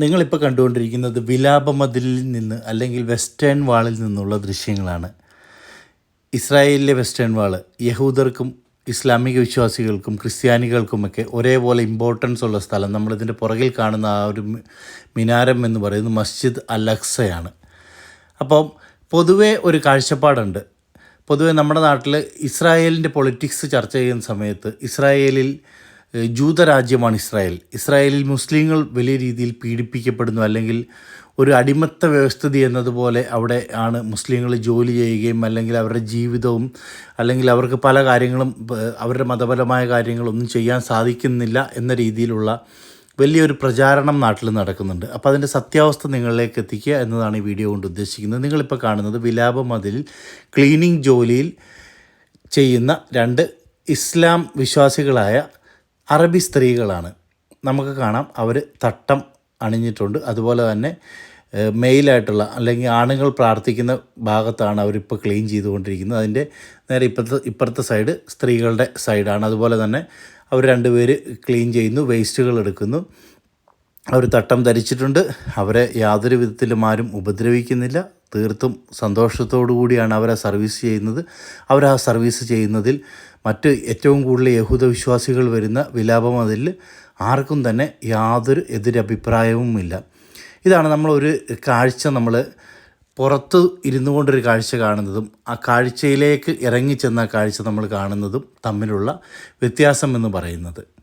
നിങ്ങളിപ്പോൾ കണ്ടുകൊണ്ടിരിക്കുന്നത് വിലാപമതിലിൽ നിന്ന് അല്ലെങ്കിൽ വെസ്റ്റേൺ വാളിൽ നിന്നുള്ള ദൃശ്യങ്ങളാണ്. ഇസ്രായേലിലെ വെസ്റ്റേൺ വാൾ യഹൂദർക്കും ഇസ്ലാമിക വിശ്വാസികൾക്കും ക്രിസ്ത്യാനികൾക്കുമൊക്കെ ഒരേപോലെ ഇമ്പോർട്ടൻസ് ഉള്ള സ്ഥലം. നമ്മളിതിന്റെ പുറകിൽ കാണുന്ന ആ ഒരു മിനാരം എന്ന് പറയുന്നത് മസ്ജിദ് അൽ അക്സയാണ് അപ്പം പൊതുവേ ഒരു കാഴ്ചപ്പാടുണ്ട്. പൊതുവേ നമ്മുടെ നാട്ടിൽ ഇസ്രായേലിന്റെ പൊളിറ്റിക്സ് ചർച്ച ചെയ്യുന്ന സമയത്ത് ഇസ്രായേലിൽ ജൂതരാജ്യമാണ് ഇസ്രായേൽ. ഇസ്രായേലിൽ മുസ്ലിങ്ങൾ വലിയ രീതിയിൽ പീഡിപ്പിക്കപ്പെടുന്നു. അല്ലെങ്കിൽ ഒരു അടിമത്ത വ്യവസ്ഥിതി എന്നതുപോലെ അവിടെ ആണ് മുസ്ലിങ്ങൾ ജോലി ചെയ്യുകയും അല്ലെങ്കിൽ അവരുടെ ജീവിതവും അല്ലെങ്കിൽ അവർക്ക് പല കാര്യങ്ങളും അവരുടെ മതപരമായ കാര്യങ്ങളൊന്നും ചെയ്യാൻ സാധിക്കുന്നില്ല എന്ന രീതിയിലുള്ള വലിയൊരു പ്രചാരണം നാട്ടിൽ നടക്കുന്നുണ്ട്. അപ്പോൾ അതിന്റെ സത്യാവസ്ഥ നിങ്ങളിലേക്ക് എത്തിക്കുക എന്നതാണ് ഈ വീഡിയോ കൊണ്ട് ഉദ്ദേശിക്കുന്നത്. നിങ്ങളിപ്പോൾ കാണുന്നത് വിലാപ മതിലിൽ ക്ലീനിങ് ജോലിയിൽ ചെയ്യുന്ന രണ്ട് ഇസ്ലാം വിശ്വാസികളായ അറബി സ്ത്രീകളാണ്. നമുക്ക് കാണാം അവർ തട്ടം അണിഞ്ഞിട്ടുണ്ട്. അതുപോലെ തന്നെ മെയിലായിട്ടുള്ള അല്ലെങ്കിൽ ആണുങ്ങൾ പ്രാർത്ഥിക്കുന്ന ഭാഗത്താണ് അവരിപ്പോൾ ക്ലീൻ ചെയ്തുകൊണ്ടിരിക്കുന്നത്. അതിന്റെ നേരെ ഇപ്പുറത്തെ ഇപ്പുറത്തെ സൈഡ് സ്ത്രീകളുടെ സൈഡാണ്. അതുപോലെ തന്നെ അവർ രണ്ടുപേര് ക്ലീൻ ചെയ്യുന്നു വേസ്റ്റുകൾ എടുക്കുന്നു. അവർ തട്ടം ധരിച്ചിട്ടുണ്ട്. അവരെ യാതൊരു വിധത്തിലും ആരും ഉപദ്രവിക്കുന്നില്ല. തീർത്തും സന്തോഷത്തോടു കൂടിയാണ് അവരെ സർവീസ് ചെയ്യുന്നത്. അവർ ആ സർവീസ് ചെയ്യുന്നതിൽ മറ്റ് ഏറ്റവും കൂടുതൽ യഹൂദ വിശ്വാസികൾ വരുന്ന വിലാപം അതിൽ ആർക്കും തന്നെ യാതൊരു എതിരഭിപ്രായവുമില്ല. ഇതാണ് നമ്മളൊരു കാഴ്ച നമ്മൾ പുറത്ത് ഇരുന്നു കൊണ്ടൊരു കാഴ്ച കാണുന്നതും ആ കാഴ്ചയിലേക്ക് ഇറങ്ങിച്ചെന്ന കാഴ്ച നമ്മൾ കാണുന്നതും തമ്മിലുള്ള വ്യത്യാസം എന്ന് പറയുന്നത്.